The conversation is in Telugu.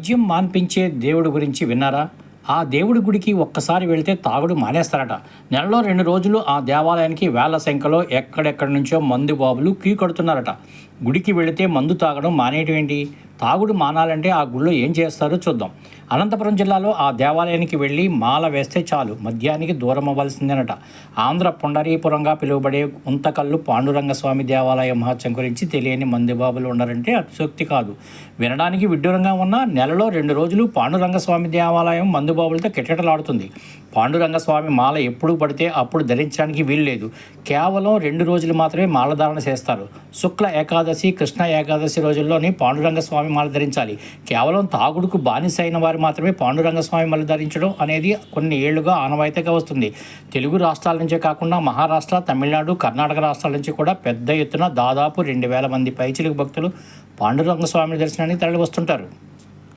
మద్యం మాన్పించే దేవుడి గురించి విన్నారా? ఆ దేవుడి గుడికి ఒక్కసారి వెళితే తాగుడు మానేస్తారట. నెలలో రెండు రోజులు ఆ దేవాలయానికి వేల సంఖ్యలో ఎక్కడెక్కడి నుంచో మందు బాబులు క్యూ కడుతున్నారట. గుడికి వెళితే మందు తాగడం మానేయటం ఏంటి? తాగుడు మానాలంటే ఆ గుళ్ళో ఏం చేస్తారో చూద్దాం. అనంతపురం జిల్లాలో ఆ దేవాలయానికి వెళ్ళి మాల వేస్తే చాలు మద్యానికి దూరం అవ్వాల్సిందేనట. ఆంధ్ర పుండరీపురంగా పిలువబడే ఉంతకల్లు పాండురంగ స్వామి దేవాలయ మహత్యం గురించి తెలియని మందిబాబులు బాబులు అతిశక్తి కాదు. వినడానికి విడ్డూరంగా ఉన్న నెలలో రెండు రోజులు పాండురంగ స్వామి దేవాలయం మందుబాబులతో కిటకిటలాడుతుంది. పాండురంగ స్వామి మాల ఎప్పుడు పడితే అప్పుడు ధరించడానికి వీల్లేదు కేవలం రెండు రోజులు మాత్రమే మాలధారణ చేస్తారు. శుక్ల ఏకాదశి కృష్ణ ఏకాదశి రోజుల్లోని పాండురంగ స్వామి మాల ధరించాలి. కేవలం తాగుడుకు బానిస అయిన వారు మాత్రమే పాండురంగ స్వామి మాల ధరించడం అనేది కొన్ని ఏళ్ళుగా ఆనవాయితీగా వస్తుంది. తెలుగు రాష్ట్రాల నుంచే కాకుండా మహారాష్ట్ర తమిళనాడు కర్ణాటక రాష్ట్రాల నుంచి కూడా పెద్ద ఎత్తున దాదాపు రెండు వేల మంది పైచిలుకు భక్తులు పాండురంగ స్వామి దర్శనానికి తరలి వస్తుంటారు